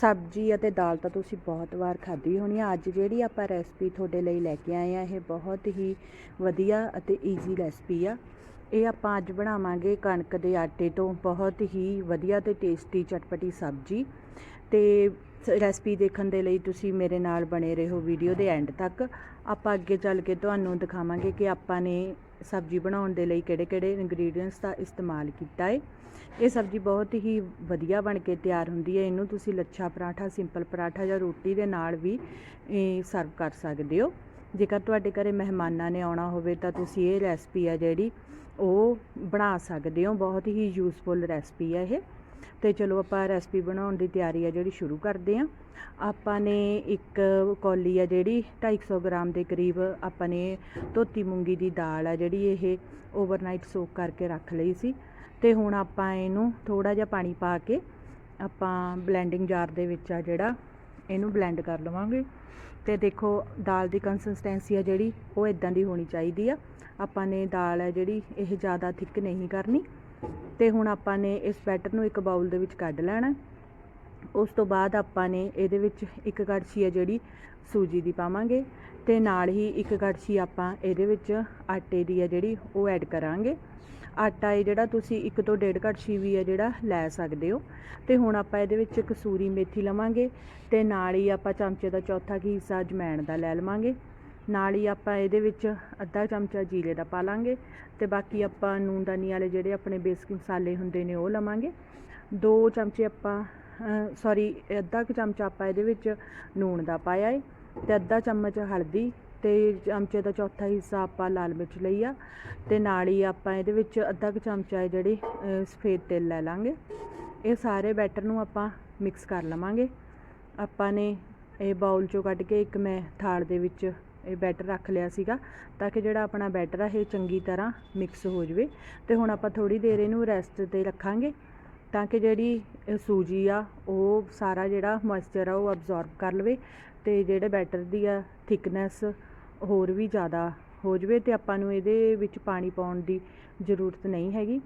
ਸਬਜ਼ੀ ਅਤੇ ਦਾਲ ਤਾਂ ਤੁਸੀਂ ਬਹੁਤ ਵਾਰ ਖਾਧੀ ਹੋਣੀ ਆ। ਅੱਜ ਜਿਹੜੀ ਆਪਾਂ ਰੈਸਪੀ ਤੁਹਾਡੇ ਲਈ ਲੈ ਕੇ ਆਏ ਆ, ਇਹ ਬਹੁਤ ਹੀ ਵਧੀਆ ਅਤੇ ਈਜ਼ੀ ਰੈਸਪੀ ਆ। ਇਹ ਆਪਾਂ ਅੱਜ ਬਣਾਵਾਂਗੇ ਕਣਕ ਦੇ ਆਟੇ ਤੋਂ ਬਹੁਤ ਹੀ ਵਧੀਆ ਤੇ ਟੇਸਟੀ ਚਟਪਟੀ ਸਬਜ਼ੀ ਤੇ ਰੈਸਪੀ ਦੇਖਣ ਦੇ ਲਈ ਤੁਸੀਂ ਮੇਰੇ ਨਾਲ ਬਣੇ ਰਹੋ ਵੀਡੀਓ ਦੇ ਐਂਡ ਤੱਕ। ਆਪਾਂ ਅੱਗੇ ਚੱਲ ਕੇ ਤੁਹਾਨੂੰ ਦਿਖਾਵਾਂਗੇ ਕਿ ਆਪਾਂ ਨੇ ਸਬਜ਼ੀ ਬਣਾਉਣ ਦੇ ਲਈ ਕਿਹੜੇ-ਕਿਹੜੇ ਇੰਗਰੀਡੀਅੰਟਸ ਦਾ ਇਸਤੇਮਾਲ ਕੀਤਾ ਹੈ ਇਹ ਸਬਜ਼ੀ ਬਹੁਤ ਹੀ ਵਧੀਆ ਬਣ ਕੇ ਤਿਆਰ ਹੁੰਦੀ ਹੈ ਇਹਨੂੰ ਤੁਸੀਂ ਲੱਛਾ ਪਰਾਠਾ, ਸਿੰਪਲ ਪਰਾਠਾ ਜਾਂ ਰੋਟੀ ਦੇ ਨਾਲ ਵੀ ਸਰਵ ਕਰ ਸਕਦੇ ਹੋ। ਜੇਕਰ ਤੁਹਾਡੇ ਘਰੇ ਮਹਿਮਾਨਾਂ ਨੇ ਆਉਣਾ ਹੋਵੇ ਤਾਂ ਤੁਸੀਂ ਇਹ ਰੈਸਪੀ ਆ ਜਿਹੜੀ ਉਹ ਬਣਾ ਸਕਦੇ ਹੋ। ਬਹੁਤ ਹੀ ਯੂਸਫੁਲ ਰੈਸਪੀ ਹੈ ਇਹ। ਤੇ ਚਲੋ ਆਪਾਂ ਰੈਸਪੀ ਬਣਾਉਣ ਦੀ ਤਿਆਰੀ ਆ ਜਿਹੜੀ ਸ਼ੁਰੂ ਕਰਦੇ ਹਾਂ। ਆਪਾਂ ਨੇ ਇੱਕ ਕੌਲੀ ਆ ਜਿਹੜੀ 250 ਗ੍ਰਾਮ ਦੇ ਕਰੀਬ ਆਪਾਂ ਨੇ ਧੋਤੀ ਮੂੰਗੀ ਦੀ ਦਾਲ ਆ ਜਿਹੜੀ ਇਹ ਓਵਰਨਾਈਟ ਸੋਕ ਕਰਕੇ ਰੱਖ ਲਈ ਸੀ। ਤੇ ਹੁਣ ਆਪਾਂ ਇਹਨੂੰ ਥੋੜਾ ਜਿਹਾ ਪਾਣੀ ਪਾ ਕੇ ਆਪਾਂ ਬਲੈਂਡਿੰਗ ਜਾਰ ਦੇ ਵਿੱਚ ਆ ਜਿਹੜਾ ਇਹਨੂੰ ਬਲੈਂਡ ਕਰ ਲਵਾਂਗੇ। ਤੇ ਦੇਖੋ ਦਾਲ ਦੀ ਕੰਸਿਸਟੈਂਸੀ ਆ ਜਿਹੜੀ ਉਹ ਇਦਾਂ ਦੀ ਹੋਣੀ ਚਾਹੀਦੀ ਆ। ਆਪਾਂ ਨੇ ਦਾਲ ਹੈ ਜਿਹੜੀ, ਇਹ ਜ਼ਿਆਦਾ ਥਿੱਕ ਨਹੀਂ ਕਰਨੀ। ਤੇ ਹੁਣ ਆਪਾਂ ਨੇ ਇਸ ਬੈਟਰ ਨੂੰ ਇੱਕ ਬਾਉਲ ਦੇ ਵਿੱਚ ਕੱਢ ਲੈਣਾ ਉਸ ਤੋਂ ਬਾਅਦ ਆਪਾਂ ਨੇ ਇਹਦੇ ਵਿੱਚ ਇੱਕ ਕੜਛੀ ਹੈ ਜਿਹੜੀ, ਸੂਜੀ ਦੀ ਪਾਵਾਂਗੇ। ਤੇ ਨਾਲ ਹੀ ਇੱਕ ਕੜਛੀ ਆਪਾਂ ਇਹਦੇ ਵਿੱਚ ਆਟੇ ਦੀ ਹੈ ਜਿਹੜੀ, ਉਹ ਐਡ ਕਰਾਂਗੇ। ਆਟਾ ਇਹ ਜਿਹੜਾ ਤੁਸੀਂ ਇੱਕ ਤੋਂ ਡੇਢ ਕੜਛੀ ਵੀ ਹੈ ਜਿਹੜਾ, ਲੈ ਸਕਦੇ ਹੋ। ਤੇ ਹੁਣ ਆਪਾਂ ਇਹਦੇ ਵਿੱਚ ਕਸੂਰੀ ਮੇਥੀ ਲਵਾਂਗੇ। ਤੇ ਨਾਲ ਹੀ ਆਪਾਂ ਚਮਚੇ ਦਾ ਚੌਥਾ ਕੀ ਹਿੱਸਾ ਅਜਮੈਣ ਦਾ ਲੈ ਲਵਾਂਗੇ। ਨਾਲ ਹੀ ਆਪਾਂ ਇਹਦੇ ਵਿੱਚ ਅੱਧਾ ਚਮਚਾ ਜੀਰੇ ਦਾ ਪਾ ਲਾਂਗੇ ਤੇ ਬਾਕੀ ਆਪਾਂ ਨੂਨਦਾਨੀ ਵਾਲੇ ਜਿਹੜੇ ਆਪਣੇ ਬੇਸਿਕ ਮਸਾਲੇ ਹੁੰਦੇ ਨੇ ਉਹ ਲਵਾਂਗੇ। ਦੋ ਚਮਚੇ ਆਪਾਂ ਸੌਰੀ ਅੱਧਾ ਕੁ ਚਮਚਾ ਆਪਾਂ ਇਹਦੇ ਵਿੱਚ ਨੂਣ ਦਾ ਪਾਇਆ ਏ ਤੇ ਅੱਧਾ ਚਮਚ ਹਲਦੀ ਤੇ ਚਮਚੇ ਦਾ ਚੌਥਾ ਹਿੱਸਾ ਆਪਾਂ ਲਾਲ ਮਿਰਚ ਲਈ ਆ ਤੇ ਨਾਲ ਹੀ ਆਪਾਂ ਇਹਦੇ ਵਿੱਚ ਅੱਧਾ ਕੁ ਚਮਚਾ ਜਿਹੜੀ ਸਫੇਦ ਤੇਲ ਲੈ ਲਾਂਗੇ। ਇਹ ਸਾਰੇ ਬੈਟਰ ਨੂੰ ਆਪਾਂ ਮਿਕਸ ਕਰ ਲਵਾਂਗੇ। ਆਪਾਂ ਨੇ ਇਹ ਬਾਉਲ ਚੋਂ ਕੱਢ ਕੇ ਇੱਕ ਮੈਂ ਥਾਲ ਦੇ ਵਿੱਚ ਇਹ ਬੈਟਰ ਰੱਖ ਲਿਆ ਸੀਗਾ ਤਾਂ ਕਿ ਜਿਹੜਾ ਆਪਣਾ ਬੈਟਰ ਆ, ਇਹ ਚੰਗੀ ਤਰ੍ਹਾਂ ਮਿਕਸ ਹੋ ਜਵੇ। ਤੇ ਹੁਣ ਆਪਾਂ ਥੋੜੀ ਦੇਰ ਇਹਨੂੰ ਰੈਸਟ ਤੇ ਰੱਖਾਂਗੇ ਤਾਂ ਕਿ ਜਿਹੜੀ ਸੂਜੀ ਆ, ਉਹ ਸਾਰਾ ਜਿਹੜਾ ਮੋਇਸਚਰ ਆ, ਉਹ ਅਬਜ਼ੌਰਬ ਕਰ ਲਵੇ ਤੇ ਜਿਹੜੇ ਬੈਟਰ ਦੀ ਆ ਥਿਕਨੈਸ ਹੋਰ ਵੀ ਜ਼ਿਆਦਾ ਹੋ ਜਵੇ ਤੇ ਆਪਾਂ ਨੂੰ ਇਹਦੇ ਵਿੱਚ ਪਾਣੀ ਪਾਉਣ ਦੀ ਜ਼ਰੂਰਤ ਨਹੀਂ ਹੈਗੀ।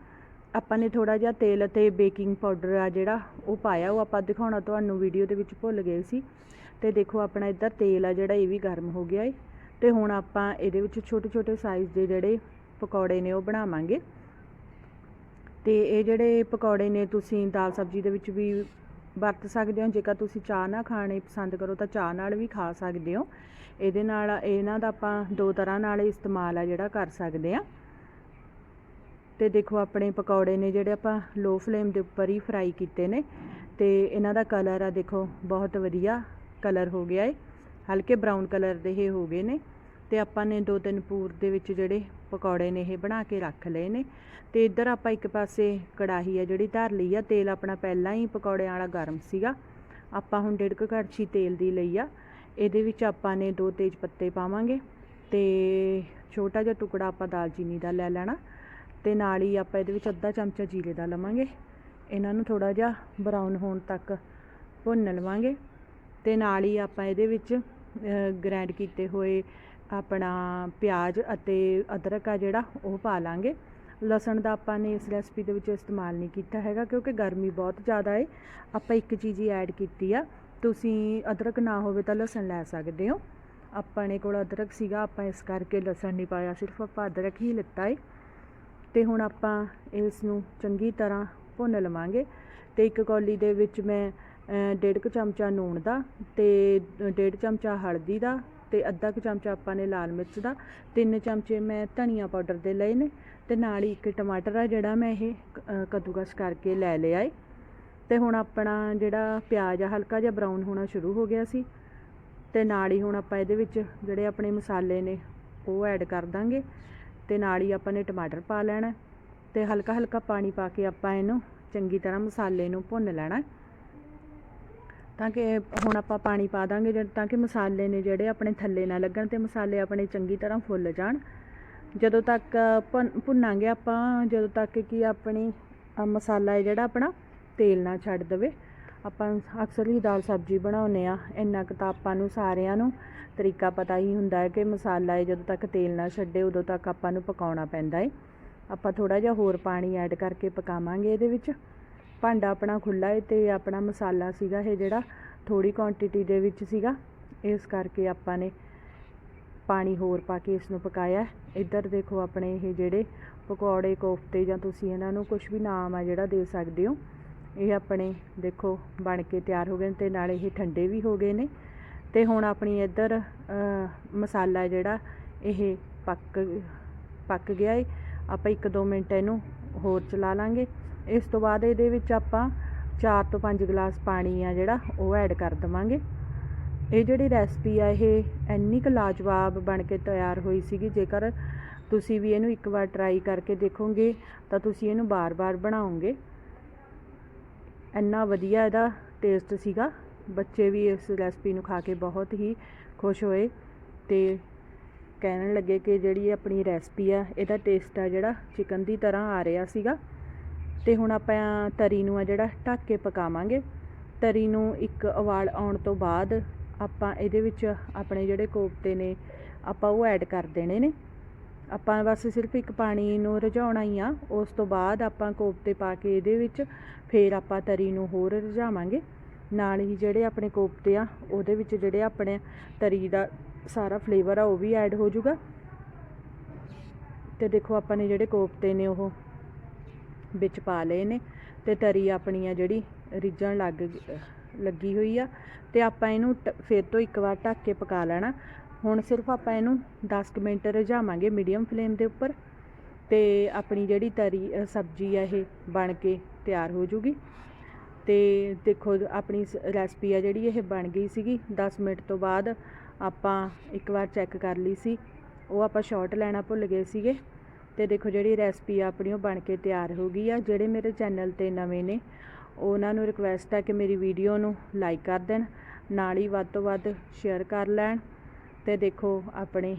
ਆਪਾਂ ਨੇ ਥੋੜਾ ਜਿਹਾ ਤੇਲ ਅਤੇ ਬੇਕਿੰਗ ਪਾਊਡਰ ਆ ਜਿਹੜਾ ਉਹ ਪਾਇਆ, ਉਹ ਆਪਾਂ ਦਿਖਾਉਣਾ ਤੁਹਾਨੂੰ ਵੀਡੀਓ ਦੇ ਵਿੱਚ ਭੁੱਲ ਗਏ ਸੀ। ਤੇ ਦੇਖੋ ਆਪਣਾ ਇੱਧਰ ਤੇਲ ਆ ਜਿਹੜਾ ਇਹ ਵੀ ਗਰਮ ਹੋ ਗਿਆ ਏ। ਤੇ ਹੁਣ ਆਪਾਂ ਇਹਦੇ ਵਿੱਚ ਛੋਟੇ ਛੋਟੇ ਸਾਈਜ਼ ਦੇ ਜਿਹੜੇ ਪਕੌੜੇ ਨੇ ਉਹ ਬਣਾਵਾਂਗੇ। ਤੇ ਇਹ ਜਿਹੜੇ ਪਕੌੜੇ ਨੇ ਤੁਸੀਂ ਦਾਲ ਸਬਜ਼ੀ ਦੇ ਵਿੱਚ ਵੀ ਵਰਤ ਸਕਦੇ ਹੋ। ਜੇਕਰ ਤੁਸੀਂ ਚਾਹ ਨਾ ਖਾਣੇ ਪਸੰਦ ਕਰੋ ਤਾਂ ਚਾਹ ਨਾਲ ਵੀ ਖਾ ਸਕਦੇ ਹੋ। ਇਹਦੇ ਨਾਲ ਇਹਨਾਂ ਦਾ ਆਪਾਂ ਦੋ ਤਰ੍ਹਾਂ ਨਾਲ ਇਸਤੇਮਾਲ ਆ ਜਿਹੜਾ ਕਰ ਸਕਦੇ ਆ। ਤੇ ਦੇਖੋ ਆਪਣੇ ਪਕੌੜੇ ਨੇ ਜਿਹੜੇ ਆਪਾਂ ਲੋ ਫਲੇਮ ਦੇ ਉੱਪਰ ਹੀ ਫਰਾਈ ਕੀਤੇ ਨੇ। ਤੇ ਇਹਨਾਂ ਦਾ ਕਲਰ ਆ ਦੇਖੋ ਬਹੁਤ ਵਧੀਆ ਕਲਰ ਹੋ ਗਿਆ ਏ, ਹਲਕੇ ਬਰਾਊਨ ਕਲਰ ਦੇ ਇਹ ਹੋ ਗਏ ਨੇ ਤੇ ਆਪਾਂ ਨੇ ਦੋ ਤਿੰਨ ਪੂਰ ਦੇ ਵਿੱਚ ਜਿਹੜੇ ਪਕੌੜੇ ਨੇ ਇਹ ਬਣਾ ਕੇ ਰੱਖ ਲਏ ਨੇ ਤੇ ਇੱਧਰ ਆਪਾਂ ਇੱਕ ਪਾਸੇ ਕੜਾਹੀ ਆ ਜਿਹੜੀ ਧਰ ਲਈ ਆ, ਤੇਲ ਆਪਣਾ ਪਹਿਲਾਂ ਹੀ ਪਕੌੜਿਆਂ ਵਾਲਾ ਗਰਮ ਸੀਗਾ। ਆਪਾਂ ਹੁਣ ਡੇਢ ਕੁ ਕੜਛੀ ਤੇਲ ਦੀ ਲਈ ਆ, ਇਹਦੇ ਵਿੱਚ ਆਪਾਂ ਨੇ ਦੋ ਤੇਜ ਪੱਤੇ ਪਾਵਾਂਗੇ ਤੇ ਛੋਟਾ ਜਿਹਾ ਟੁਕੜਾ ਆਪਾਂ ਦਾਲਚੀਨੀ ਦਾ ਲੈ ਲੈਣਾ ਤੇ ਨਾਲ ਹੀ ਆਪਾਂ ਇਹਦੇ ਵਿੱਚ ਅੱਧਾ ਚਮਚਾ ਜੀਰੇ ਦਾ ਲਵਾਂਗੇ। ਇਹਨਾਂ ਨੂੰ ਥੋੜਾ ਜਿਹਾ ਬਰਾਊਨ ਹੋਣ ਤੱਕ ਭੁੰਨ ਲਵਾਂਗੇ। ਅਤੇ ਨਾਲ ਹੀ ਆਪਾਂ ਇਹਦੇ ਵਿੱਚ ਗ੍ਰਾਈਂਡ ਕੀਤੇ ਹੋਏ ਆਪਣਾ ਪਿਆਜ਼ ਅਤੇ ਅਦਰਕ ਆ ਜਿਹੜਾ, ਉਹ ਪਾ ਲਾਂਗੇ। ਲਸਣ ਦਾ ਆਪਾਂ ਨੇ ਇਸ ਰੈਸਪੀ ਦੇ ਵਿੱਚ ਇਸਤੇਮਾਲ ਨਹੀਂ ਕੀਤਾ ਹੈਗਾ, ਕਿਉਂਕਿ ਗਰਮੀ ਬਹੁਤ ਜ਼ਿਆਦਾ ਏ। ਆਪਾਂ ਇੱਕ ਚੀਜ਼ ਹੀ ਐਡ ਕੀਤੀ ਆ। ਤੁਸੀਂ ਅਦਰਕ ਨਾ ਹੋਵੇ ਤਾਂ ਲਸਣ ਲੈ ਸਕਦੇ ਹੋ। ਆਪਣੇ ਕੋਲ ਅਦਰਕ ਸੀਗਾ, ਆਪਾਂ ਇਸ ਕਰਕੇ ਲਸਣ ਨਹੀਂ ਪਾਇਆ, ਸਿਰਫ ਆਪਾਂ ਅਦਰਕ ਹੀ ਲਿੱਤਾ ਏ। ਤੇ ਹੁਣ ਆਪਾਂ ਇਸ ਨੂੰ ਚੰਗੀ ਤਰ੍ਹਾਂ ਭੁੰਨ ਲਵਾਂਗੇ। ਤੇ ਇੱਕ ਕੌਲੀ ਦੇ ਵਿੱਚ ਮੈਂ ਡੇਢ ਕੁ ਚਮਚਾ ਨੂਣ ਦਾ ਤੇ ਡੇਢ ਚਮਚਾ ਹਲਦੀ ਦਾ ਤੇ ਅੱਧਾ ਕੁ ਚਮਚਾ ਆਪਾਂ ਨੇ ਲਾਲ ਮਿਰਚ ਦਾ। ਤਿੰਨ ਚਮਚੇ ਮੈਂ ਧਨੀਆ ਪਾਊਡਰ ਦੇ ਲਏ ਨੇ ਤੇ ਨਾਲ ਹੀ ਇੱਕ ਟਮਾਟਰ ਆ ਜਿਹੜਾ ਮੈਂ ਇਹ ਕੱਦੂਕਸ ਕਰਕੇ ਲੈ ਲਿਆ ਏ। ਤੇ ਹੁਣ ਆਪਣਾ ਜਿਹੜਾ ਪਿਆਜ਼ ਆ, ਹਲਕਾ ਜਿਹਾ ਬਰਾਊਨ ਹੋਣਾ ਸ਼ੁਰੂ ਹੋ ਗਿਆ ਸੀ। ਤੇ ਨਾਲ ਹੀ ਹੁਣ ਆਪਾਂ ਇਹਦੇ ਵਿੱਚ ਜਿਹੜੇ ਆਪਣੇ ਮਸਾਲੇ ਨੇ ਉਹ ਐਡ ਕਰ ਦਾਂਗੇ। ਤੇ ਨਾਲ ਹੀ ਆਪਾਂ ਨੇ ਟਮਾਟਰ ਪਾ ਲੈਣਾ। ਤੇ ਹਲਕਾ ਹਲਕਾ ਪਾਣੀ ਪਾ ਕੇ ਆਪਾਂ ਇਹਨੂੰ ਚੰਗੀ ਤਰ੍ਹਾਂ ਮਸਾਲੇ ਨੂੰ ਭੁੰਨ ਲੈਣਾ। ਤਾਂ ਕਿ ਹੁਣ ਆਪਾਂ ਪਾਣੀ ਪਾ ਦਾਂਗੇ ਜਦ ਤਾਂ ਕਿ ਮਸਾਲੇ ਨੇ ਜਿਹੜੇ ਆਪਣੇ ਥੱਲੇ ਨਾ ਲੱਗਣ ਤੇ ਮਸਾਲੇ ਆਪਣੇ ਚੰਗੀ ਤਰ੍ਹਾਂ ਫੁੱਲ ਜਾਣ। ਜਦੋਂ ਤੱਕ ਭੁੰਨਾਂਗੇ ਆਪਾਂ, ਜਦੋਂ ਤੱਕ ਕਿ ਆਪਣੀ ਮਸਾਲਾ ਹੈ ਜਿਹੜਾ ਆਪਣਾ ਤੇਲ ਨਾ ਛੱਡ ਦੇਵੇ। ਆਪਾਂ ਅਕਸਰ ਹੀ ਦਾਲ ਸਬਜ਼ੀ ਬਣਾਉਂਦੇ ਆ ਇੰਨਾ ਕੁ ਤਾਂ ਆਪਾਂ ਨੂੰ ਸਾਰਿਆਂ ਨੂੰ ਤਰੀਕਾ ਪਤਾ ਹੀ ਹੁੰਦਾ ਹੈ ਕਿ ਮਸਾਲਾ ਹੈ ਜਦੋਂ ਤੱਕ ਤੇਲ ਨਾ ਛੱਡੇ, ਉਦੋਂ ਤੱਕ ਆਪਾਂ ਨੂੰ ਪਕਾਉਣਾ ਪੈਂਦਾ ਹੈ ਆਪਾਂ ਥੋੜਾ ਜਿਹਾ ਹੋਰ ਪਾਣੀ ਐਡ ਕਰਕੇ ਪਕਾਵਾਂਗੇ ਇਹਦੇ ਵਿੱਚ। ਭਾਂਡਾ ਆਪਣਾ ਖੁੱਲਾ ਹੈ ਤੇ ਆਪਣਾ ਮਸਾਲਾ ਸੀਗਾ ਇਹ ਜਿਹੜਾ ਥੋੜੀ ਕੁਆਂਟੀਟੀ ਦੇ ਵਿੱਚ ਸੀਗਾ। ਇਸ ਕਰਕੇ ਆਪਾਂ ਨੇ ਪਾਣੀ ਹੋਰ ਪਾ ਕੇ ਇਸ ਨੂੰ ਪਕਾਇਆ। ਇੱਧਰ ਦੇਖੋ ਆਪਣੇ ਇਹ ਜਿਹੜੇ ਪਕੌੜੇ, ਕੋਫਤੇ ਜਾਂ ਤੁਸੀਂ ਇਹਨਾਂ ਨੂੰ ਕੁਝ ਵੀ ਨਾਮ ਆ ਜਿਹੜਾ ਦੇ ਸਕਦੇ ਹੋ। ਇਹ ਆਪਣੇ ਦੇਖੋ ਬਣ ਕੇ ਤਿਆਰ ਹੋ ਗਏ ਨੇ ਤੇ ਨਾਲੇ ਇਹ ਠੰਡੇ ਵੀ ਹੋ ਗਏ ਨੇ। ਤੇ ਹੁਣ ਆਪਣੀ ਇੱਧਰ ਮਸਾਲਾ ਜਿਹੜਾ ਇਹ ਪੱਕ ਪੱਕ ਗਿਆ ਏ। ਆਪਾਂ 1-2 ਮਿੰਟ ਇਹਨੂੰ ਹੋਰ ਚਲਾ ਲਾਂਗੇ। ਇਸ ਤੋਂ ਬਾਅਦ ਇਹਦੇ ਵਿੱਚ ਆਪਾਂ 4 ਤੋਂ 5 ਗਲਾਸ ਪਾਣੀ ਆ ਜਿਹੜਾ ਉਹ ਐਡ ਕਰ ਦਵਾਂਗੇ। ਇਹ ਜਿਹੜੀ ਰੈਸਪੀ ਆ, ਇਹ ਇੰਨੀ ਕੁ ਲਾਜਵਾਬ ਬਣ ਕੇ ਤਿਆਰ ਹੋਈ ਸੀਗੀ, ਜੇਕਰ ਤੁਸੀਂ ਵੀ ਇਹਨੂੰ ਇੱਕ ਵਾਰ ਟਰਾਈ ਕਰਕੇ ਦੇਖੋਗੇ, ਤਾਂ ਤੁਸੀਂ ਇਹਨੂੰ ਬਾਰ-ਬਾਰ ਬਣਾਓਗੇ। ਇੰਨਾ ਵਧੀਆ ਇਹਦਾ ਟੇਸਟ ਸੀਗਾ। ਬੱਚੇ ਵੀ ਇਸ ਰੈਸਪੀ ਨੂੰ ਖਾ ਕੇ ਬਹੁਤ ਹੀ ਖੁਸ਼ ਹੋਏ ਤੇ ਕਹਿਣ ਲੱਗੇ ਕਿ ਜਿਹੜੀ ਆਪਣੀ ਰੈਸਪੀ ਆ, ਇਹਦਾ ਟੇਸਟ ਆ ਜਿਹੜਾ ਚਿਕਨ ਦੀ ਤਰ੍ਹਾਂ ਆ ਰਿਹਾ ਸੀਗਾ। ਤੇ ਹੁਣ ਆਪਾਂ ਤਰੀ ਨੂੰ ਆ ਜਿਹੜਾ ਢੱਕ ਕੇ ਪਕਾਵਾਂਗੇ। ਤਰੀ ਨੂੰ ਇੱਕ ਉਬਾਲ ਆਉਣ ਤੋਂ ਬਾਅਦ ਆਪਾਂ ਇਹਦੇ ਵਿੱਚ ਆਪਣੇ ਜਿਹੜੇ ਕੋਫਤੇ ਨੇ, ਆਪਾਂ ਉਹ ਐਡ ਕਰ ਦੇਣੇ ਨੇ। ਆਪਾਂ ਬਸ ਸਿਰਫ ਇੱਕ ਪਾਣੀ ਨੂੰ ਰਝਾਉਣਾ ਹੀ ਆ। ਉਸ ਤੋਂ ਬਾਅਦ ਆਪਾਂ ਕੋਫਤੇ ਪਾ ਕੇ ਇਹਦੇ ਵਿੱਚ ਫੇਰ ਆਪਾਂ ਤਰੀ ਨੂੰ ਹੋਰ ਰਝਾਵਾਂਗੇ। ਨਾਲ ਹੀ ਜਿਹੜੇ ਆਪਣੇ ਕੋਫਤੇ ਆ, ਉਹਦੇ ਵਿੱਚ ਜਿਹੜੇ ਆਪਣੇ ਤਰੀ ਦਾ ਸਾਰਾ ਫਲੇਵਰ ਆ, ਉਹ ਵੀ ਐਡ ਹੋ ਜਾਊਗਾ। ਤੇ ਦੇਖੋ ਆਪਾਂ ਨੇ ਜਿਹੜੇ ਕੋਫਤੇ ਨੇ ਉਹ ਵਿੱਚ ਪਾ ਲਏ ਨੇ ਤੇ ਤਰੀ ਆਪਣੀ ਆ ਜਿਹੜੀ ਰਿੱਝਣ ਲੱਗ ਲੱਗੀ ਹੋਈ ਆ ਤੇ ਆਪਾਂ ਇਹਨੂੰ ਟ- ਫਿਰ ਤੋਂ ਇੱਕ ਵਾਰ ਢੱਕ ਕੇ ਪਕਾ ਲੈਣਾ। ਹੁਣ ਸਿਰਫ ਆਪਾਂ ਇਹਨੂੰ 10 ਕੁ ਮਿੰਟ ਰਝਾਵਾਂਗੇ ਮੀਡੀਅਮ ਫਲੇਮ ਦੇ ਉੱਪਰ ਤੇ ਆਪਣੀ ਜਿਹੜੀ ਤਰੀ ਸਬਜ਼ੀ ਆ ਇਹ ਬਣ ਕੇ ਤਿਆਰ ਹੋ ਜੂਗੀ। ਤੇ ਦੇਖੋ ਆਪਣੀ ਰੈਸਪੀ ਆ ਜਿਹੜੀ ਇਹ ਬਣ ਗਈ ਸੀਗੀ। 10 ਮਿੰਟ ਤੋਂ ਬਾਅਦ ਆਪਾਂ ਇੱਕ ਵਾਰ ਚੈੱਕ ਕਰ ਲਈ ਸੀ। ਉਹ ਆਪਾਂ ਸ਼ਾਰਟ ਲੈਣਾ ਭੁੱਲ ਗਏ ਸੀਗੇ। ਤੇ ਦੇਖੋ ਜਿਹੜੀ ਰੈਸਪੀ ਆ ਆਪਣੀ ਉਹ ਬਣ ਕੇ ਤਿਆਰ ਹੋ ਗਈ ਆ। ਜਿਹੜੇ ਮੇਰੇ ਚੈਨਲ ਤੇ ਨਵੇਂ ਨੇ, ਉਹਨਾਂ ਨੂੰ ਰਿਕੁਐਸਟ ਆ ਕਿ ਮੇਰੀ ਵੀਡੀਓ ਨੂੰ ਲਾਈਕ ਕਰ ਦੇਣ, ਨਾਲ ਹੀ ਵੱਧ ਤੋਂ ਵੱਧ ਸ਼ੇਅਰ ਕਰ ਲੈਣ ਤੇ ਦੇਖੋ ਆਪਣੀ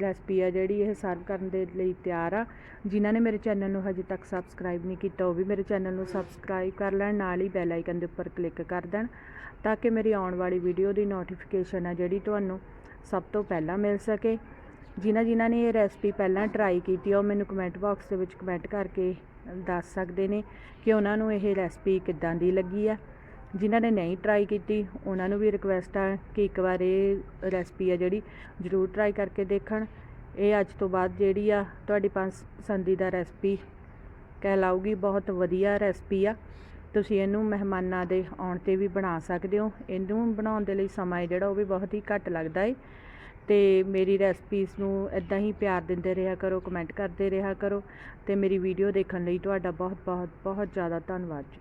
ਰੈਸਪੀ ਆ ਜਿਹੜੀ ਇਹ ਸਰਵ ਕਰਨ ਦੇ ਲਈ ਤਿਆਰ ਆ। ਜਿਨ੍ਹਾਂ ਨੇ ਮੇਰੇ ਚੈਨਲ ਨੂੰ ਹਜੇ ਤੱਕ ਸਬਸਕ੍ਰਾਈਬ ਨਹੀਂ ਕੀਤਾ, ਉਹ ਵੀ ਮੇਰੇ ਚੈਨਲ ਨੂੰ ਸਬਸਕ੍ਰਾਈਬ ਕਰ ਲੈਣ, ਨਾਲ ਹੀ ਬੈਲ ਆਈਕਨ ਦੇ ਉੱਪਰ ਕਲਿੱਕ ਕਰ ਦੇਣ ਤਾਂ ਕਿ ਮੇਰੀ ਆਉਣ ਵਾਲੀ ਵੀਡੀਓ ਦੀ ਨੋਟੀਫਿਕੇਸ਼ਨ ਆ ਜਿਹੜੀ ਤੁਹਾਨੂੰ ਸਭ ਤੋਂ ਪਹਿਲਾਂ ਮਿਲ ਸਕੇ। ਜਿਨ੍ਹਾਂ ਜਿਨ੍ਹਾਂ ਨੇ ਇਹ ਰੈਸਪੀ ਪਹਿਲਾਂ ਟਰਾਈ ਕੀਤੀ ਆ, ਉਹ ਮੈਨੂੰ ਕਮੈਂਟ ਬਾਕਸ ਦੇ ਵਿੱਚ ਕਮੈਂਟ ਕਰਕੇ ਦੱਸ ਸਕਦੇ ਨੇ ਕਿ ਉਹਨਾਂ ਨੂੰ ਇਹ ਰੈਸਪੀ ਕਿੱਦਾਂ ਦੀ ਲੱਗੀ ਆ। ਜਿਨ੍ਹਾਂ ਨੇ ਨਹੀਂ ਟਰਾਈ ਕੀਤੀ, ਉਹਨਾਂ ਨੂੰ ਵੀ ਰਿਕੁਐਸਟ ਆ ਕਿ ਇੱਕ ਵਾਰ ਇਹ ਰੈਸਪੀ ਆ ਜਿਹੜੀ ਜ਼ਰੂਰ ਟਰਾਈ ਕਰਕੇ ਦੇਖਣ। ਇਹ ਅੱਜ ਤੋਂ ਬਾਅਦ ਜਿਹੜੀ ਆ ਤੁਹਾਡੀ ਪਸ- ਪਸੰਦੀਦਾ ਰੈਸਪੀ ਕਹਿਲਾਊਗੀ, ਬਹੁਤ ਵਧੀਆ ਰੈਸਪੀ ਆ। ਤੁਸੀਂ ਇਹਨੂੰ ਮਹਿਮਾਨਾਂ ਦੇ ਆਉਣ 'ਤੇ ਵੀ ਬਣਾ ਸਕਦੇ ਹੋ। ਇਹਨੂੰ ਬਣਾਉਣ ਦੇ ਲਈ ਸਮਾਂ ਜਿਹੜਾ, ਉਹ ਵੀ ਬਹੁਤ ਹੀ ਘੱਟ ਲੱਗਦਾ ਏ। ਤੇ ਮੇਰੀ ਰੈਸਪੀਜ਼ ਨੂੰ ਇਦਾਂ ਹੀ ਪਿਆਰ ਦਿੰਦੇ ਰਿਹਾ ਕਰੋ ਕਮੈਂਟ ਕਰਦੇ ਰਿਹਾ ਕਰੋ ਤੇ ਮੇਰੀ ਵੀਡੀਓ ਦੇਖਣ ਲਈ ਤੁਹਾਡਾ ਬਹੁਤ ਬਹੁਤ ਬਹੁਤ ਜ਼ਿਆਦਾ ਧੰਨਵਾਦ ਜੀ।